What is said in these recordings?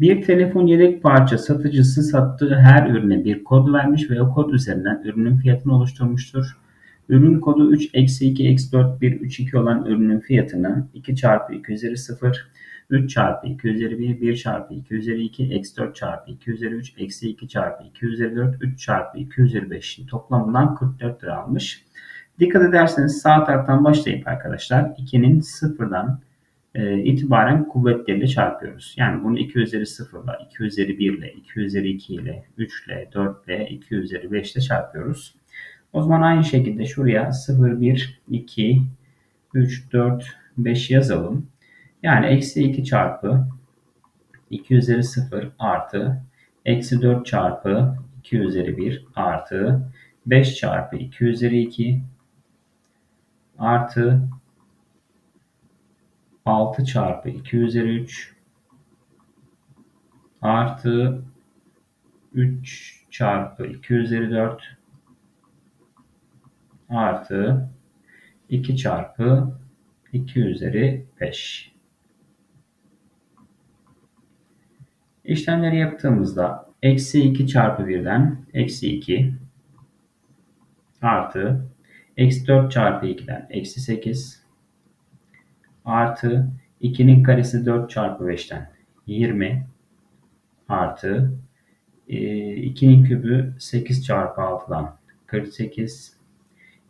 Bir telefon yedek parça satıcısı sattığı her ürüne bir kod vermiş ve o kod üzerinden ürünün fiyatını oluşturmuştur. Ürün kodu 3 eksi 2 eksi 4 1 3 2 olan ürünün fiyatını 2 çarpı 2 üzeri 0 3 çarpı 2 üzeri 1 1 çarpı 2 üzeri 2 eksi 4 çarpı 2 üzeri 3 eksi 2 çarpı 2 üzeri 4 3 çarpı 2 üzeri 5'in toplamından 44 lira almış. Dikkat ederseniz sağ taraftan başlayıp arkadaşlar 2'nin sıfırdan e, itibaren kuvvetleriyle çarpıyoruz. Yani bunu 2 üzeri 0 ile, 2 üzeri 1 ile, 2 üzeri 2 ile, 3 ile, 4 ile, 2 üzeri 5 ile çarpıyoruz. O zaman aynı şekilde şuraya 0, 1, 2, 3, 4, 5 yazalım. Yani eksi 2 çarpı 2 üzeri 0 artı eksi 4 çarpı 2 üzeri 1 artı 5 çarpı 2 üzeri 2 artı 6 çarpı 2 üzeri 3 artı 3 çarpı 2 üzeri 4 artı 2 çarpı 2 üzeri 5. İşlemleri yaptığımızda eksi 2 çarpı 1'den eksi 2 artı eksi 4 çarpı 2'den eksi 8 artı 2'nin karesi 4 çarpı 5'ten 20 artı 2'nin e, kübü 8 çarpı 6'dan 48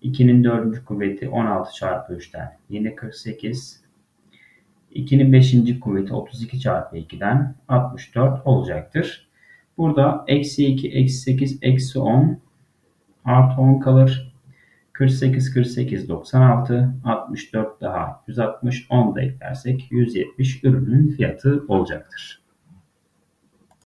2'nin 4. kuvveti 16 çarpı 3'ten yine 48 2'nin 5. kuvveti 32 çarpı 2'den 64 olacaktır. Burada eksi 2, eksi 8, eksi 10 artı 10 kalır. 48, 48, 96, 64 daha 160, 10 da eklersek 170 ürünün fiyatı olacaktır.